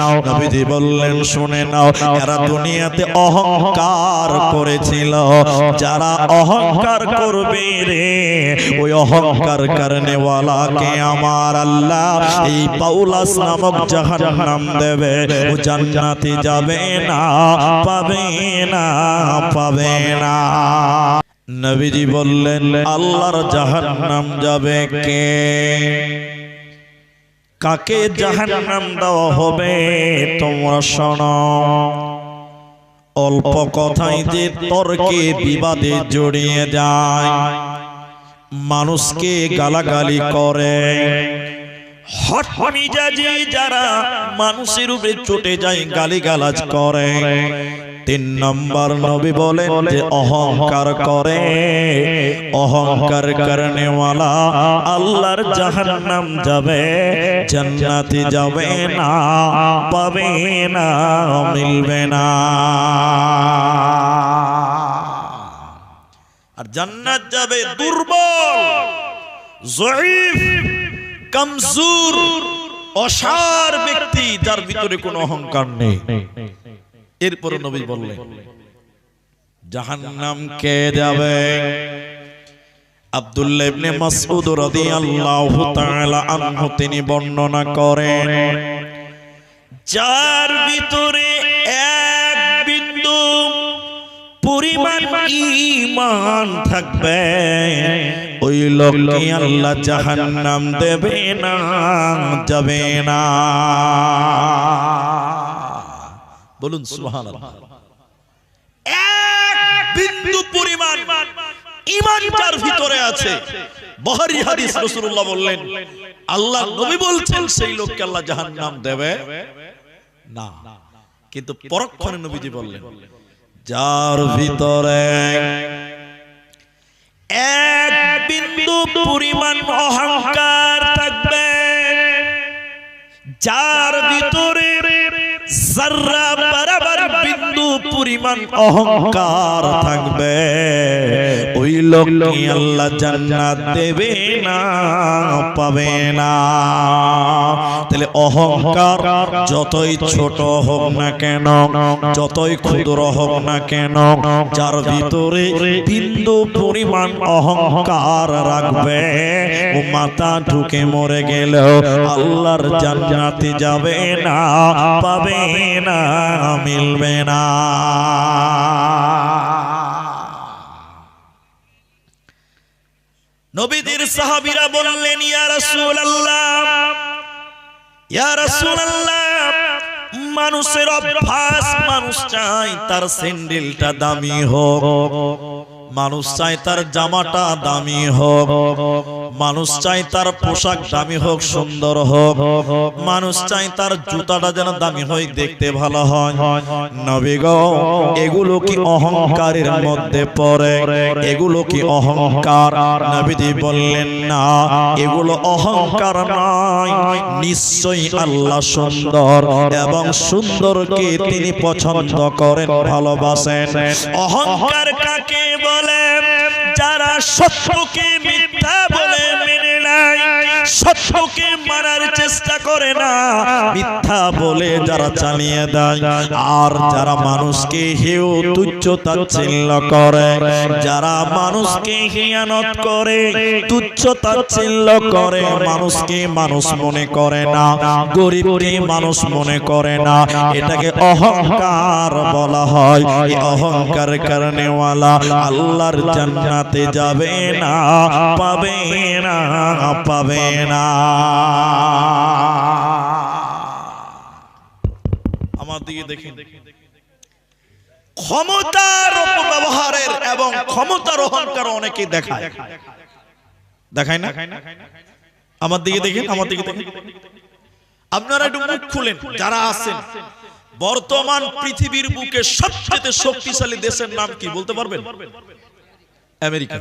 নবীজি বললেন, শুনে নাও এরা দুনিয়াতে অহংকার করেছিল, যারা অহংকার করবে রে, ওই অহংকার আমার আল্লাহ এই পাউলাস নামক জাহান্নাম দেবে। ও জান্নাতে যাবে না, পাবে না পাবে না। নবীজি বললেন, আল্লাহর জাহান্নাম যাবে কে? কাকে জাহান্নাম দেওয়া হবে তোমরা শোনো। অল্প কথাই যে তর্কে বিবাদে জড়িয়ে যায় মানুষকে গালাগালি করে। হট মিজাজি যারা মানুষের উপরে চটে যায় গালিগালাজ করে। তিন নম্বর নবী বলেন যে অহংকার করে। অহংকার করনেওয়ালা আল্লাহর জাহান্নাম যাবে, জান্নাতে যাবে না, পাবে না, মিলবে না। আর জান্নাত যাবে দুর্বল, জয়ীফ, কমজোর, অসার ব্যক্তি যার ভিতরে কোনো অহংকার নেই। এরপরে নবী বললেন জাহান্নাম কে যাবে আব্দুল্লাহ ইবনে মাসউদ রাদিয়াল্লাহু তাআলা আনহু তিনি বর্ণনা করেন যার ভিতরে এক বিন্দু পরিমাণ ঈমান থাকবে ওই লোককে আল্লাহ জাহান্নাম দেবে না যাবে না। বলুন এক বিন্দু পরিমাণ যার ভিতরে আছে। বহারি হাদিস রাসূলুল্লাহ বললেন আল্লাহ নবী বলছেন সেই লোককে আল্লাহ জাহান্নাম দেবে। না কিন্তু পরক্ষণে নবীজি বললেন যার ভিতরে এক বিন্দু পরিমাণ অহংকার থাকবে যার ভিতরে জাররা পরিমাণ অহংকার থাকবে। ওই লোককে আল্লাহ জান্নাত দেবে না, পাবে না। তাহলে অহংকার যতই ছোট হোক না কেন, যতই ক্ষুদ্র হোক না কেন, যার ভিতরে বিন্দু পরিমাণ অহংকার রাখবে, ও মাথা ঢুকে মরে গেলেও আল্লাহর জান্নাতে যাবে না, পাবে না, মিলবে না। নবীদের সাহাবীরা বললেন, ইয়া রাসূলুল্লাহ ইয়া রাসূলুল্লাহ, মানুষের অভ্যাস, মানুষ চাই তার স্যান্ডেলটা দামি হোক। মানুষ চায় তার জামাটা দামি হোক, মানুষ চাই তার পোশাক দামি হোক, সুন্দর হোক, মানুষ চাই তার জুতাটা যেন দামি হয়, দেখতে ভালো হয়। এগুলো কি অহংকারের মধ্যে পড়ে? এগুলো কি অহংকার? নবীজি বললেন, না, এগুলো অহংকার নয়। নিশ্চয়ই আল্লাহ সুন্দর এবং সুন্দরকে তিনি পছন্দ করেন, ভালোবাসেন। অহংকার কাকে বলে? যারা সত্যকে মিথ্যা বলে মেনে নেয় সত্যকে মারার চেষ্টা করে না। মিথ্যা বলে যারা চালিয়ে দেয়, আর যারা মানুষকে হেউ তুচ্ছ তাচ্ছিল্য করে, যারা মানুষকে হিয়ানত করে, তুচ্ছ তাচ্ছিল্য করে, মানুষকে মানুষ মনে করে না, গরিবকে মানুষ মনে করে না। এটাকে অহংকার বলা হয়। এই অহংকার কারণেওয়ালা আল্লাহর জান্নাতে যাবে না, পাবে না, পাবে না। আমার দিকে দেখেন। ক্ষমতার অপব্যবহারের এবং ক্ষমতার অহংকার অনেকে দেখায়। দেখায় না? আমার দিকে দেখেন, আমার দিকে দেখেন। আপনারা একটু মুখ খুলেন, যারা আছেন। বর্তমান পৃথিবীর বুকে সবচেয়ে শক্তিশালী দেশের নাম কি বলতে পারবেন? আমেরিকা।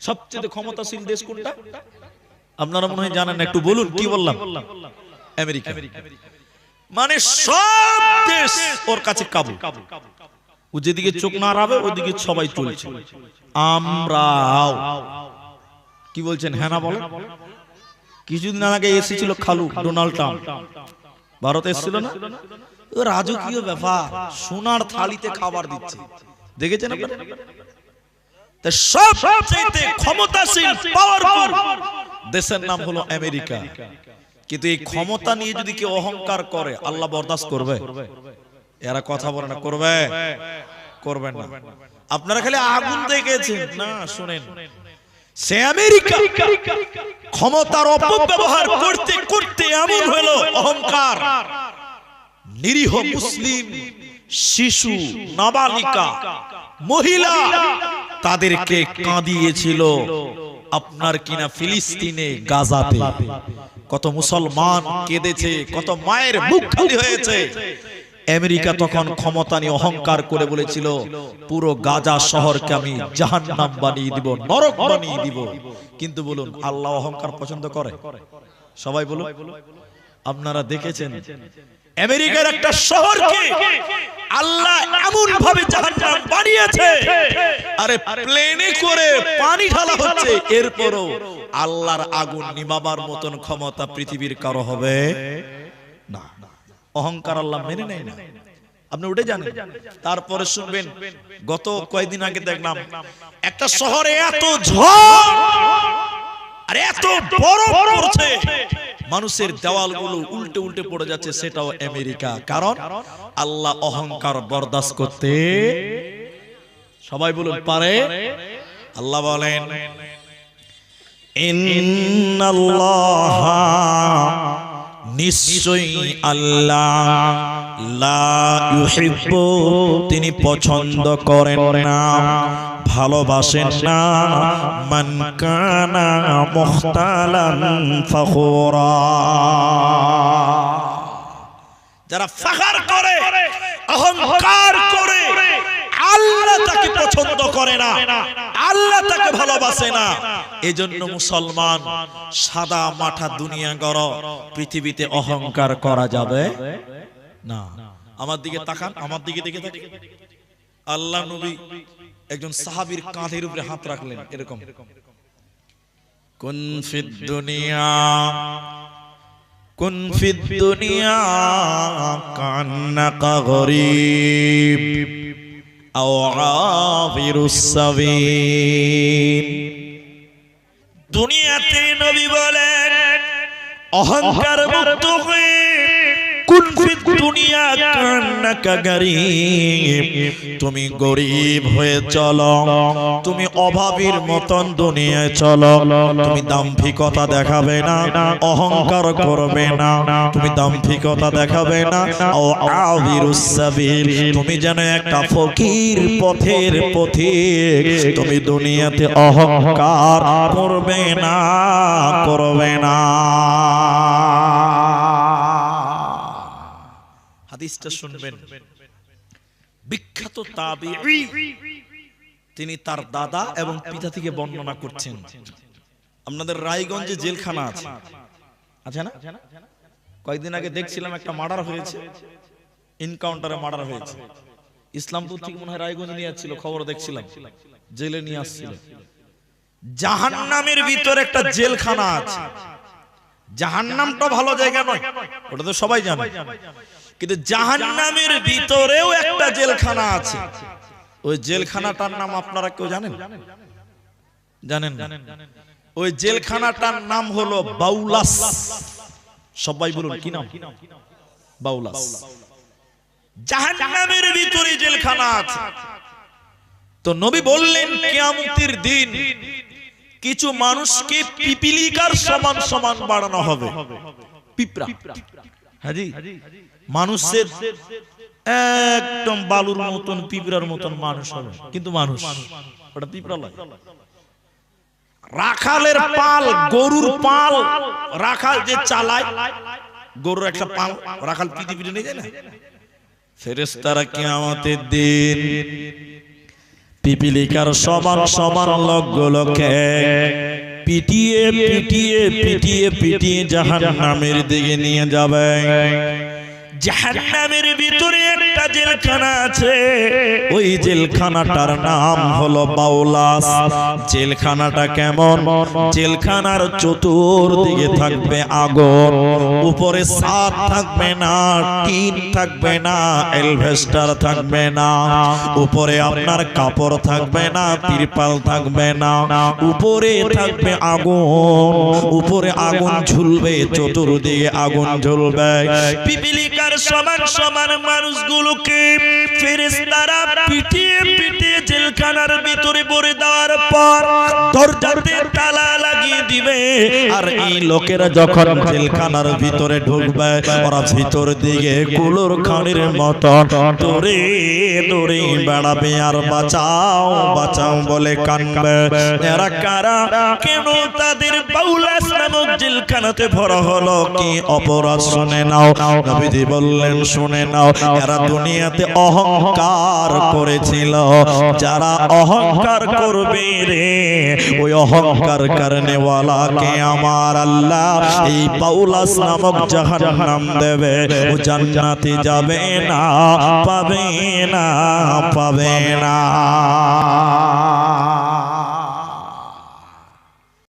সবচেয়ে ক্ষমতাশীল দেশ কোনটা? আপনারা মনে হয় জানেন একটু বলুন কি বললাম? আমেরিকা। মানে সব দেশ ওর কাছে কাবু। ও যেদিকে চোখ না রাবে ওদিকে সবাই চলছে। আমরাও। কি বলছেন হ্যাঁ না বলেন? কিছুদিন আগে এসেছিল খালু ডোনাল্ড ট্রাম্প। ভারতে এসেছিল না? রাজকীয় ব্যাপার সোনার থালিতে খাবার দিচ্ছে। দেখেছেন আপনারা? সবচাইতে ক্ষমতাশীল পাওয়ারফুল দেশের নাম হলো আমেরিকা। কিন্তু এই ক্ষমতা নিয়ে যদি কেউ অহংকার করে আল্লাহ বরদাস্ত করবে। এরা কথা বলে না করবে। করবেন না। আপনারা খালি আগুন দেখেছেন। না শুনেন। সে আমেরিকা। ক্ষমতার অপব্যবহার করতে করতে এমন হলো অহংকার। নিরীহ মুসলিম শিশু নাবালিকা মহিলা তাদেরকে কাঁদিয়েছিল। আপনার কিনা ফিলিস্তিনে গাজাতে। কত মুসলমান কেঁদেছে কত মায়ের মুখ খালি হয়েছে। আমেরিকা তখন ক্ষমতা নিয়ে অহংকার করে বলেছিল পুরো গাজা শহরকে আমি জাহান্নাম বানিয়ে দিব নরক বানিয়ে দিব। কিন্তু বলুন আল্লাহ অহংকার পছন্দ করে? সবাই বলুন। আপনারা দেখেছেন। আমেরিকার একটা শহরকে আল্লাহ এমন ভাবে জাহান্নাম বানিয়েছে। আরে প্লেনে করে পানি ঢালা হচ্ছে। এরপরও আল্লাহর আগুন নিমাবার মতন ক্ষমতা পৃথিবীর কারও হবে? না। অহংকার আল্লাহ মেনে নেয় না। আপনি উঠে যান। তারপরে শুনবেন গত কয়েকদিন আগে দেখলাম একটা শহরে এত ঝড় আর এত বড় পড়ছে। মানুষের দেওয়ালগুলো উল্টে উল্টে পড়ে যাচ্ছে সেটাও আমেরিকা। কারণ আল্লাহ অহংকার বরদাস্ত করতে সবাই বলুন পারে? আল্লাহ বলেন নিশ্চয়ই আল্লাহ লা তিনি পছন্দ করেন না। ভালোবাসেন না। মান কানা মুখতালান ফখুরা। যারা ফাখার করে, অহংকার করে, আল্লাহ তাকে পছন্দ করে না, আল্লাহ তাকে ভালোবাসে না। এজন্য মুসলমান সাদা মাঠা দুনিয়া গড়, পৃথিবীতে অহংকার করা যাবে না। আমার দিকে তাকান, আমার দিকে দেখে আল্লাহ নবী একজন সাহাবীর কাঁধের উপরে হাত রাখলেন এরকম। কুন ফিদ দুনিয়া কুন ফিদ দুনিয়া কান্নাকা গরিব আও আবিরুস সাবিল দুনিয়াতে নবী বলেন অহংকার মুক্ত হয়ে কুন ফিদ দুনিয়া কান্নাকা গরিব। তুমি গরিব হয়ে চলো। তুমি অভাবীর মতন দুনিয়ায় চলো। তুমি দাম্ভিকতা দেখাবে না অহংকার করবে না। তুমি দাম্ভিকতা দেখাবে না ও আবিরুস সাবিল। তুমি যেন একটা ফকির পথের পথিক। তুমি দুনিয়াতে অহংকার করবে না করবে না। হাদিসটা শুনবেন। বিখ্যাত তাবিঈ। তিনি তার দাদা এবং পিতা থেকে বর্ণনা করছেন। আপনাদের রায়গঞ্জে জেলখানা আছে। আছে না? কয়েকদিন আগে দেখছিলাম একটা মার্ডার হয়েছে। ইনকাউন্টারে মার্ডার হয়েছে। ইসলামপুর থেকে মনে হয় রায়গঞ্জ নিয়ে যাচ্ছিল খবর দেখছিলাম। জেলে নিয়ে আসছিল। জাহান্নামের ভিতরে একটা জেলখানা আছে। জাহান্নামটা ভালো জায়গা নয়। ওটা তো সবাই জানে। কিন্তু জাহান্নামের ভিতরেও একটা জেলখানা আছে। ওই জেলখানাটার নাম আপনারা কেউ জানেন? জানেন ওই জেলখানাটার নাম হলো বাউলাস। সবাই বলুন, কি নাম? বাউলাস। জাহান্নামের ভিতরে জেলখানা আছে। তো নবী বললেন, কিয়ামতের দিন কিছু মানুষকে পিপিলিকার সমান সমান বাড়ানো হবে। পিঁপড়া। হাজি, মানুষের একদম বালুর মতন, পিঁপড়ার মতন মানুষ হবে। কিন্তু মানুষ, ওটা পিঁপড়া লাগে রাখালের পাল, গরুর পাল, রাখাল যে চালায়, গরুর একটা পাল, রাখাল পিটি নিয়ে যায় না? ফেরেস্তারা কিয়ামতের দিন পিপিলিকার সমান সমান লোকগুলোকে পিটিয়ে পিটিয়ে পিটিয়ে পিটিয়ে জাহান নামের দিকে নিয়ে যাবে। জাহান্নামের ভিতরে একটা জেলখানা আছে। ওই জেলখানাটার নাম হলো বাউলাস। জেলখানাটা কেমন? জেলখানার চতুর্দিকে থাকবে আগুন। উপরে ছাদ থাকবে না, টিন থাকবে না এলভেস্টার থাকবে না। উপরে আপনার কাপড় থাকবে না, তিরপাল থাকবে না। উপরে থাকবে আগুন। উপরে আগুন ঝুলবে, চতুর্দিকে আগুন ঝুলবে। পিপিলিকার সমান সমান মানুষগুলোকে ফেরেশতারা পিটিয়ে পিটিয়ে জেলখানার ভিতরে ভরে দেওয়ার পর দরজাতে তালা লাগিয়ে দিবে। আর এই লোকেরা যখন জেলখানার ভিতরে ঢুকবে, ওরা ভিতর দিকে কুলোর খানির মতন দৌড়ে দৌড়ে বেড়াবে আর বাঁচাও বাঁচাও বলে কানবে। এরা কারা? কেন তাদের বাউলাস নামক জেলখানাতে ভরা হলো? কি অপরাধ? শুনে নাও। নবীজি বললেন, শুনে নাও, এরা দুনিয়াতে অহংকার করেছিল। যারা অহংকার করবে রে, ওই অহংকার কারণে ওয়ালাকে আমার আল্লাহ এই বাউলাস নামক জাহান্নাম দেবে। ও জান্নাতে যাবে না, পাবে না পাবে না।